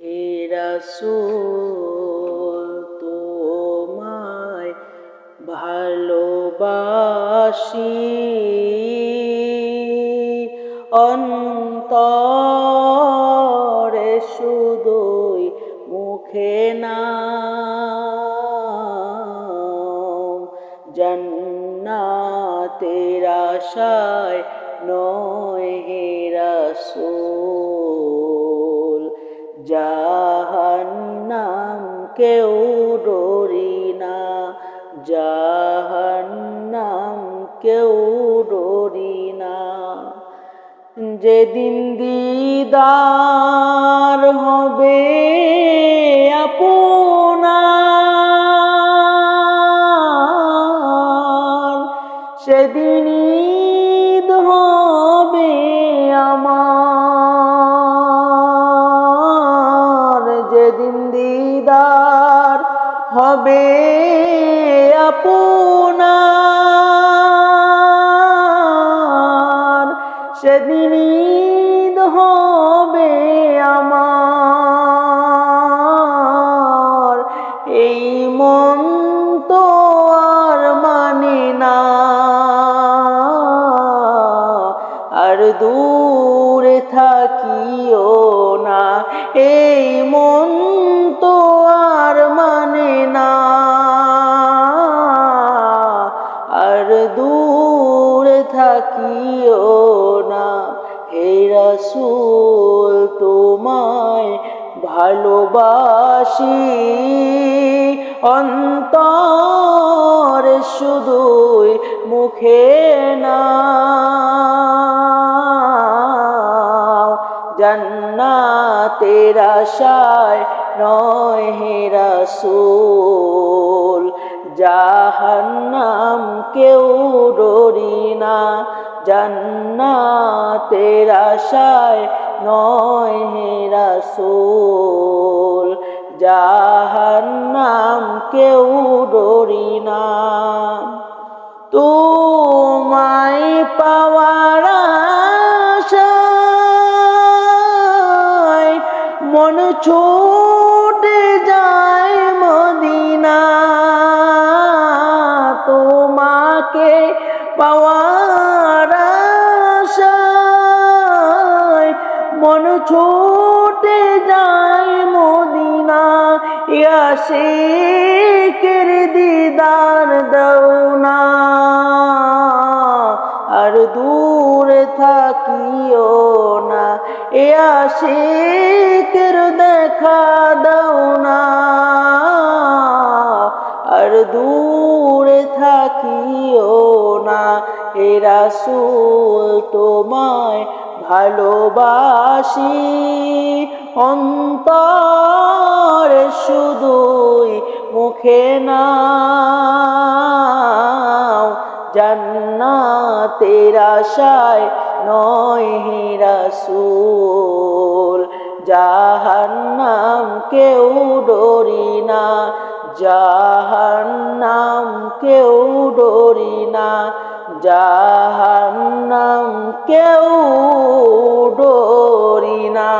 হে রাসূল তোমায় ভালোবাসি। অন্তরে শুধুই মুখে না জন্নাতের আশায় নয় হে রাসূল জাহান্নাম কেউ ডরি না। জাহান্নাম কেউ ডরি না। যেদিন দিদার হবে আপনার সেদিন হবে আপনার। সেদিন ঈদ হবে আমার। এই মন তো আর মানে না। আর দূরে থাকিও না। এই মন দূরে থাকিও না। হে রাসূল তোমায় ভালোবাসি। অন্তর শুধুই মুখে না। জন্নাতের আশায় নয় হে রাসূল, জাহান্নাম কেউ ডরি না। জন্নাতের আশায় নয় হে রাসূল, জাহান্নাম কেউ ডরি না। তোমায় ছুটে যায় মদিনা। তোমাকে পাওয়ার আশায় মন ছুটে যায় মদিনা। ইয়াশিকের দিদার দাও না আর দূরে থাকিও না। এ আশিকের দেখা দাও না। আর দূরে থাকিও না। এ রাসূল তোমায় ভালোবাসি। অন্তর শুধুই মুখে না জান্নাতের আশায় নয় হে রাসূল। জাহান্নাম কেউ ডরি না, জাহান্নাম কেউ ডরি না, জাহান্নাম কেউ ডরি না।